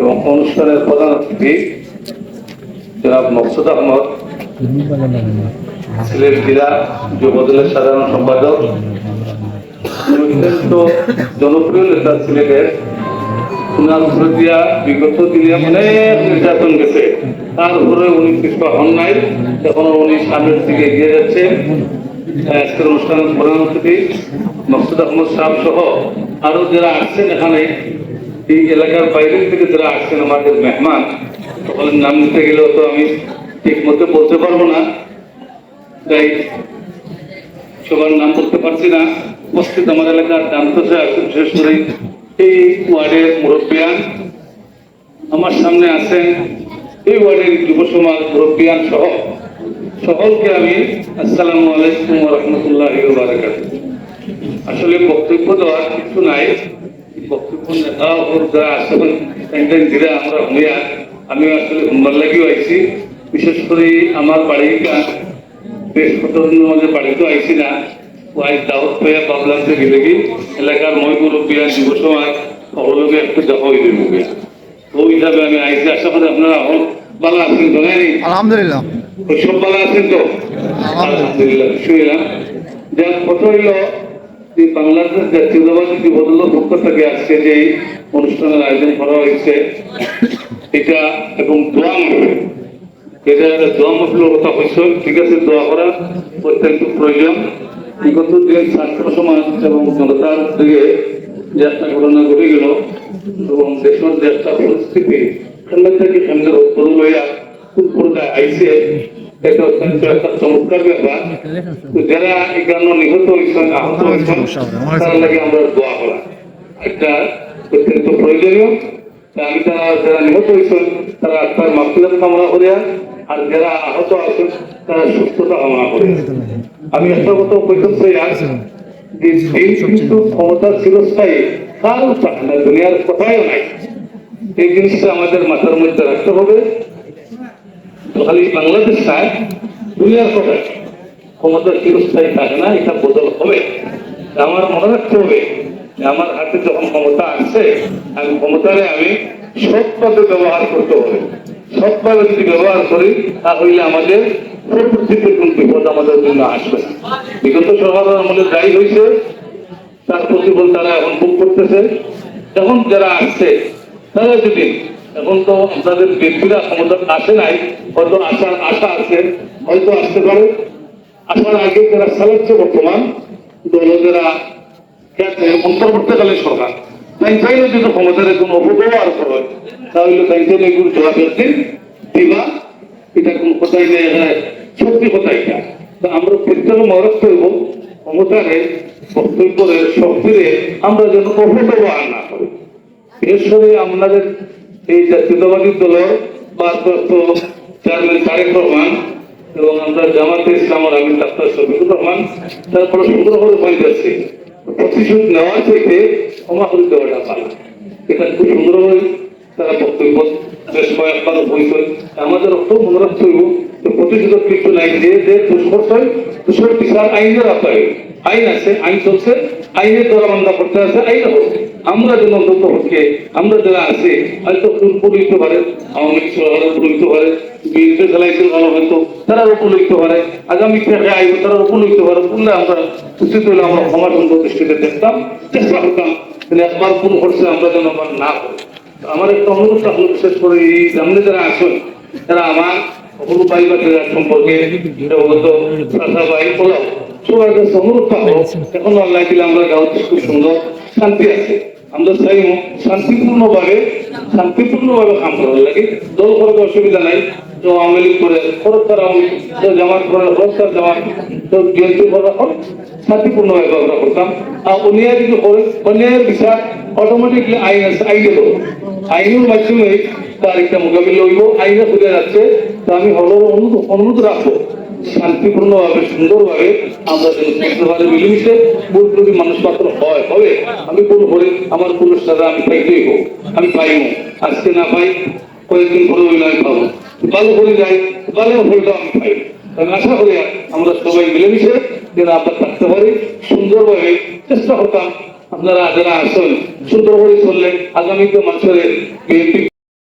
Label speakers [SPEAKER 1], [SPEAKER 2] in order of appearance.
[SPEAKER 1] এবং অনুষ্ঠানের প্রধান অতিথি জনাব মকসুদ আহমদ, সিলেট জেলা যুবদলের সাধারণ সম্পাদক অত্যন্ত জনপ্রিয় নেতা সিলেটের বিগত দিনে অনেক নির্যাতন গেছে। তারপরে উনি কিছু হন নাই, এখন উনি সামনের দিকে এগিয়ে যাচ্ছে আজকের অনুষ্ঠানের প্রধান অতিথি মকসুদ আহমদ সাহেব সহ আরও যারা আসছেন এখানে এই এলাকার বাইরের থেকে যারা আসছেন আমাদের মেহমান, সকলের নাম নিতে গেলেও তো আমি ঠিক মতো বলতে পারব না। তাই সবার নাম বলতে পারছি না। উপস্থিত আমার এলাকার জানতেছে আছে বিশেষ করে এই ওয়ার্ডের মুরব্বিয়ান। আমার সামনে আছেন এই ওয়ার্ডের যুব সমাজ মুরব্বিয়ান সহ। সকলকে আমি আসসালামু আলাইকুম রহমতুল্লাহ আসলে বক্তব্য দেওয়ার কিছু নাই। বক্তব্য নেতা ওর যারা আসেন একদিন ধীরে আমরা হইয়া আমি আসলে হুম্বার লাগিও আইছি বিশেষ করে আমার বাড়িটা বেশ কতদিন মধ্যে বাড়িতে আইছি না ওয়াই দাওয়াত পেয়ে ভাবলাম যে গেলে কি এলাকার মই মুরব্বিয়া যুব সমাজ সকলকে একটু দেখা হইবে মুখে ওই হিসাবে আমি আইছি আশা করি আপনারা এখন ভালো আছেন তো?
[SPEAKER 2] আলহামদুলিল্লাহ।
[SPEAKER 1] সব ভালো আছেন তো আলহামদুলিল্লাহ শুনলাম যে কত হইল যে বাংলাদেশ জাতীয়তাবাদী যুবদলের পক্ষ থেকে আজকে যে অনুষ্ঠানের আয়োজন করা হয়েছে, এটা এবং দোয়া মাহফিল এটা দোয়া মাহফিলের কথা হয়েছে, ঠিক আছে, দোয়া করা অত্যন্ত প্রয়োজন। বিগত দিন ছাত্র সমাজ এবং জনতার দিকে যে একটা ঘটনা ঘটে গেল এবং দেশের যে একটা পরিস্থিতি, সামনে থেকে সামনে রোদ হইয়া খুব পর্দায় আইসে যারা আহত হয়েছেন করা। আমি তারা সুস্থতা কামনা করে আমি একটা কথা যে দিন কিন্তু ক্ষমতা চিরস্থায়ী, কারও থাকে না দুনিয়ার কোথায়ও নাই। এই জিনিসটা আমাদের মাথার মধ্যে রাখতে হবে। খালি বাংলাদেশ চায় দুনিয়ার কথা ক্ষমতা চিরস্থায়ী থাকে না, এটা বদল হবে। আমার মনে রাখতে হবে আমার হাতে যখন ক্ষমতা আসছে আমি ক্ষমতারে আমি সৎভাবে ব্যবহার করতে হবে। সৎভাবে যদি ব্যবহার করি, তাহলে আমাদের পরবর্তীতে কোন বিপদ আমাদের জন্য আসবে বিগত সরকার আমাদের দায়ী হয়েছে, তার প্রতিফল তারা এখন ভোগ করতেছে। এখন যারা আসছে, তারা যদি এখন তো আপনাদের ব্যক্তিরা ক্ষমতা আসে নাই, হয়তো আসার আশা আছে, হয়তো আসতে পারে। আসার আগে যারা চালাচ্ছে বর্তমান দল যারা অন্তর্বর্তীকালীন সরকার, তাই যদি ক্ষমতার কোনো করে তাহলে তাই এটা কোন আমরা করব শক্তিরে আমরা যেন অপব্যবহার না করি। বিশেষ করে আমাদের এই জাতীয়তাবাদী দলের ভারপ্রাপ্ত চেয়ারম্যান তারেক রহমান এবং আমরা জামাতে ইসলামের আমিন ডাক্তার শফিকুর রহমান তারপরে সুন্দর করে পয়েন্ট আছে প্রতিশোধ নেওয়া থেকে ক্ষমা করে দেওয়াটা ভালো। এটা খুব সুন্দরভাবে তারা বক্তব্য বেশ কয়েকবার বলছেন আমাদের খুব মনে রাখতে হইব প্রতিশোধক কিছু নাই, যে যে দুষ্কর্ষ হয়, দুষ্কর বিচার আইনের আপায় আইন আছে, আইন চলছে, আইনের মান্দা করতে আছে, আইন হবে। আমরা যেন অন্তত হচ্ছে আমরা যারা আছে, হয়তো উপর লিখতে পারে আওয়ামী লীগ পারে বিএনপি ভালো হয়তো তারা পারে আগামী থেকে তারা উপর পারে আমরা উচিত হলে আমরা সুন্দর দৃষ্টিতে দেখতাম চেষ্টা করতাম, কিন্তু একবার ভুল করছে, আমরা যেন আবার না করি। আমার একটা অনুরোধ থাকল, বিশেষ করে এই সামনে যারা আসেন তারা আমার বা সম্পর্কে অবগত এখন আল্লাহ আমরা গাঁও খুব সুন্দর শান্তি আছে। আমরা চাই শান্তিপূর্ণ ভাবে শান্তিপূর্ণ ভাবে কাম করার লাগে। দল করার অসুবিধা নাই। তো আওয়ামী লীগ করে, খরচ তার জামাত করে খরচ জামাত তো বিএনপি করা হোক করতাম। আর অন্যায় যদি করে, অন্যায়ের বিচার অটোমেটিকলি আইন আছে, আইনে দেবো আইনের মাধ্যমে তার একটা মোকাবিলা হইব। আইনে খুঁজে যাচ্ছে তো আমি হলো অনুরোধ অনুরোধ রাখব। শান্তিপূর্ণভাবে, সুন্দরভাবে আমরা যেন সুন্দরভাবে মিলেমিশে ভুল যদি মানুষ মাত্র হয়। হবে আমি কোন করে আমার কোন সাজা আমি পাইতেই হোক আমি পাইব। আজকে না পাই, কয়েকদিন পরে ওই নয় পাবো। ভালো করে যাই, ভালো ফলটা আমি পাই। আমি আশা করি আমরা সবাই মিলেমিশে যেন আমরা থাকতে পারি, সুন্দরভাবে চেষ্টা করতাম। আপনারা যারা আসেন সুন্দর করে চললে আগামীতে মানুষের বিএনপি